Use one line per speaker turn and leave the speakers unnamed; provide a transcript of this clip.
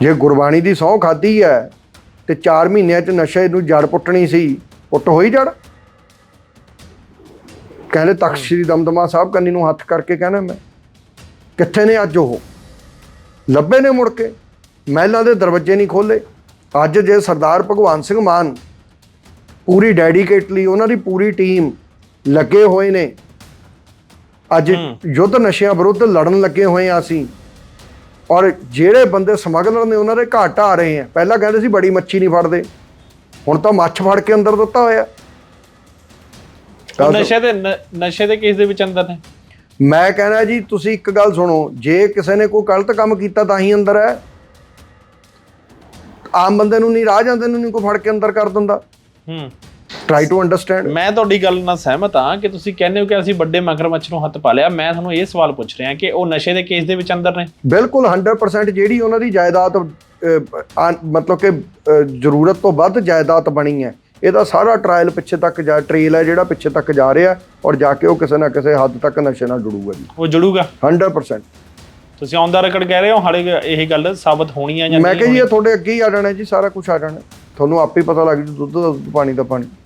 ਜੇ ਗੁਰਬਾਣੀ ਦੀ ਸਹੁੰ ਖਾਦੀ ਹੈ ਤੇ 4 ਮਹੀਨਿਆਂ ਚ ਨਸ਼ੇ ਨੂੰ ਜੜ ਪੁੱਟਣੀ ਸੀ ਪੁੱਟ ਹੋਈ ਜੜ? ਕਹਿੰਦੇ ਤਖਤ ਸ੍ਰੀ ਦਮਦਮਾ ਸਾਹਿਬ ਕੰਨੀ ਨੂੰ ਹੱਥ ਕਰਕੇ ਕਹਿੰਦਾ ਮੈਂ। ਕਿੱਥੇ ਨੇ ਅੱਜ ਉਹ? ਲੱਭੇ ਨੇ ਮੁੜ ਕੇ? ਮਹਿਲਾਂ ਦੇ ਦਰਵਾਜ਼ੇ ਨਹੀਂ ਖੋਲੇ ਅੱਜ ਜੇ ਸਰਦਾਰ ਭਗਵਾਨ ਸਿੰਘ ਮਾਨ ਪੂਰੀ ਡੈਡੀਕੇਟਲੀ ਉਹਨਾਂ ਦੀ ਪੂਰੀ ਟੀਮ ਲੱਗੇ ਹੋਏ ਨੇ ਅੱਜ ਯੁੱਧ ਨਸ਼ਿਆਂ ਵਿਰੁੱਧ ਲੜਨ ਲੱਗੇ ਹੋਏ ਆ ਅਸੀਂ ਔਰ ਜਿਹੜੇ ਬੰਦੇ ਸਮਗਲਰ ਨੇ ਉਹਨਾਂ ਦੇ ਘਾਟ ਆ ਰਹੇ ਆ। ਪਹਿਲਾਂ ਕਹਿੰਦੇ ਸੀ ਬੜੀ ਮੱਛੀ ਨਹੀਂ ਫੜਦੇ। ਹੁਣ ਤਾਂ ਮੱਛ ਫੜ ਕੇ ਅੰਦਰ ਦਿੱਤਾ ਹੋਇਆ।
ਨਸ਼ੇ ਦੇ ਨਸ਼ੇ ਦੇ ਕੇਸ ਦੇ ਵਿੱਚ ਅੰਦਰ ਨੇ।
ਮੈਂ ਕਹਿੰਦਾ ਜੀ ਤੁਸੀਂ ਇੱਕ ਗੱਲ ਸੁਣੋ। ਜੇ ਕਿਸੇ ਨੇ ਕੋਈ ਗਲਤ ਕੰਮ ਕੀਤਾ ਤਾਂ ਹੀ ਅੰਦਰ ਹੈ। ਆਮ ਬੰਦੇ ਨੂੰ ਨਹੀਂ ਰਾਹ ਜਾਂਦੇ ਨੂੰ ਨਹੀਂ ਕੋਈ ਫੜ ਕੇ ਅੰਦਰ ਕਰ ਦਿੰਦਾ।
ਹੂੰ।
ਟਰਾਈ ਟੂ ਅੰਡਰਸਟੈਂਡ
ਮੈਂ ਤੁਹਾਡੀ ਗੱਲ ਨਾਲ ਸਹਿਮਤ ਹਾਂ ਕਿ ਤੁਸੀਂ ਕਹਿੰਦੇ ਹੋ ਕਿ ਅਸੀਂ ਵੱਡੇ ਮਗਰਮੱਛ ਨੂੰ ਹੱਥ ਪਾ ਲਿਆ। ਮੈਂ ਤੁਹਾਨੂੰ ਇਹ ਸਵਾਲ ਪੁੱਛ ਰਿਹਾ ਕਿ ਉਹ ਨਸ਼ੇ ਦੇ ਕੇਸ ਦੇ ਵਿੱਚ ਅੰਦਰ ਨੇ।
ਬਿਲਕੁਲ 100% ਜਿਹੜੀ ਉਹਨਾਂ ਦੀ ਜਾਇਦਾਦ ਆ- ਮਤਲਬ ਕਿ ਜ਼ਰੂਰਤ ਤੋਂ ਵੱਧ ਜਾਇਦਾਦ ਬਣੀ ਹੈ। ਇਹਦਾ ਸਾਰਾ ਟ੍ਰਾਇਲ ਪਿੱਛੇ ਤੱਕ ਜਾ ਟ੍ਰੇਲ ਹੈ ਜਿਹੜਾ ਪਿੱਛੇ ਤੱਕ ਜਾ ਰਿਹਾ ਔਰ ਜਾ ਕੇ ਉਹ ਕਿਸੇ ਨਾ ਕਿਸੇ ਹੱਦ ਤੱਕ ਨਸ਼ੇ ਨਾਲ ਜੁੜੂਗਾ ਜੀ।
ਉਹ ਜੁੜੂਗਾ?
100%
ਤੁਸੀਂ ਔਨ ਦਾ ਰੈਕਡ ਕਹਿ ਰਹੇ ਹੋ ਹਾਲੇ ਇਹ ਗੱਲ ਸਾਬਤ ਹੋਣੀ ਹੈ ਜਾਂ
ਮੈਂ
ਨਹੀਂ
ਕਹਾਂ ਜੀ
ਹੋਣੀ?
ਇਹ ਤੁਹਾਡੇ ਅੱਗੇ ਹੀ ਆ ਜਾਣਾ ਜੀ ਸਾਰਾ ਕੁਝ ਆ ਜਾਣਾ। ਤੁਹਾਨੂੰ ਆਪੇ ਹੀ ਪਤਾ ਲੱਗ ਜੂ ਦੁੱਧ ਦਾ ਪਾਣੀ ਦਾ ਪਾਣੀ।